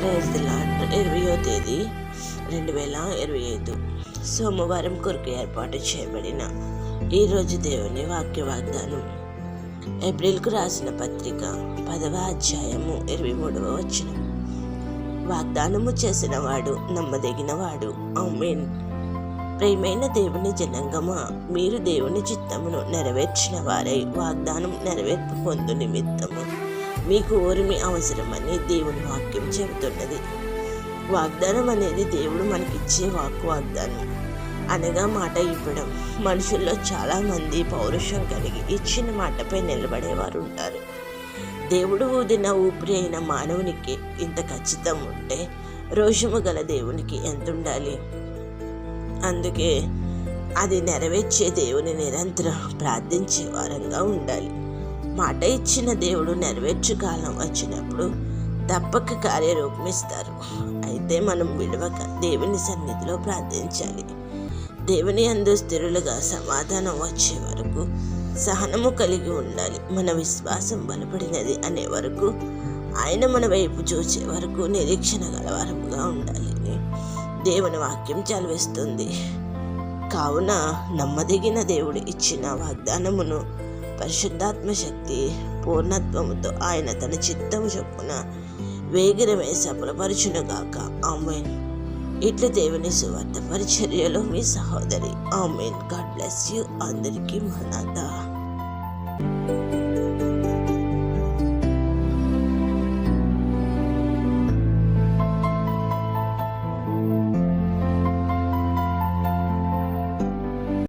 Praise lord ఇరవయో తేదీ రెండు వేల ఇరవై ఐదు సోమవారం కొరకు ఏర్పాటు చేయబడిన ఈరోజు దేవుని వాక్య వాగ్దానం ఏప్రిల్కు రాసిన పత్రిక పదవ అధ్యాయము ఇరవై మూడవ వచనం. వాగ్దానము చేసినవాడు నమ్మదగినవాడు. ఆమెన్. ప్రేమైన దేవుని జనంగమా మీరు దేవుని చిత్తమును నెరవేర్చిన వారై వాగ్దానం నెరవేర్పు పొందు నిమిత్తము. మీకు ఓరిమి అవసరమని దేవుని వాక్యం చెబుతున్నది. వాగ్దానం అనేది దేవుడు మనకిచ్చే వాక్ వాగ్దానం. అనగా మాట ఇవ్వడం. మనుషుల్లో చాలామంది పౌరుషం కలిగి ఇచ్చిన మాటపై నిలబడేవారు ఉంటారు. దేవుడు ఊదిన ఊపిరి అయిన మానవునికి ఇంత ఖచ్చితం ఉంటే రోషము గల దేవునికి ఎంత ఉండాలి అందుకే అది నెరవేర్చే దేవుని నిరంతరం ప్రార్థించే వారంగా ఉండాలి. మాట ఇచ్చిన దేవుడు నెరవేర్చు కాలం వచ్చినప్పుడు తప్పక కార్యరూపమిస్తారు. అయితే మనం విడవక దేవుని సన్నిధిలో ప్రార్థించాలి. దేవుని అందు స్థిరులుగా సమాధానం వచ్చే వరకు సహనము కలిగి ఉండాలి. మన విశ్వాసం బలపడినది అనే వరకు ఆయన మన వైపు చూసే వరకు నిరీక్షణ గలవారముగా ఉండాలి. దేవుని వాక్యం చదివిస్తుంది. కావున నమ్మదగిన దేవుడు ఇచ్చిన వాగ్దానమును పరిశుద్ధాత్మ శక్తి పూర్ణత్వముతో ఆయన తన చిత్తము చొప్పున వేగిరమే సఫలపరచునుగాక. ఆమెన్. ఇట్లు దేవుని సువార్త పరిచర్యలో మీ సహోదరి. ఆమెన్. God bless you. అందరికీ మనాథ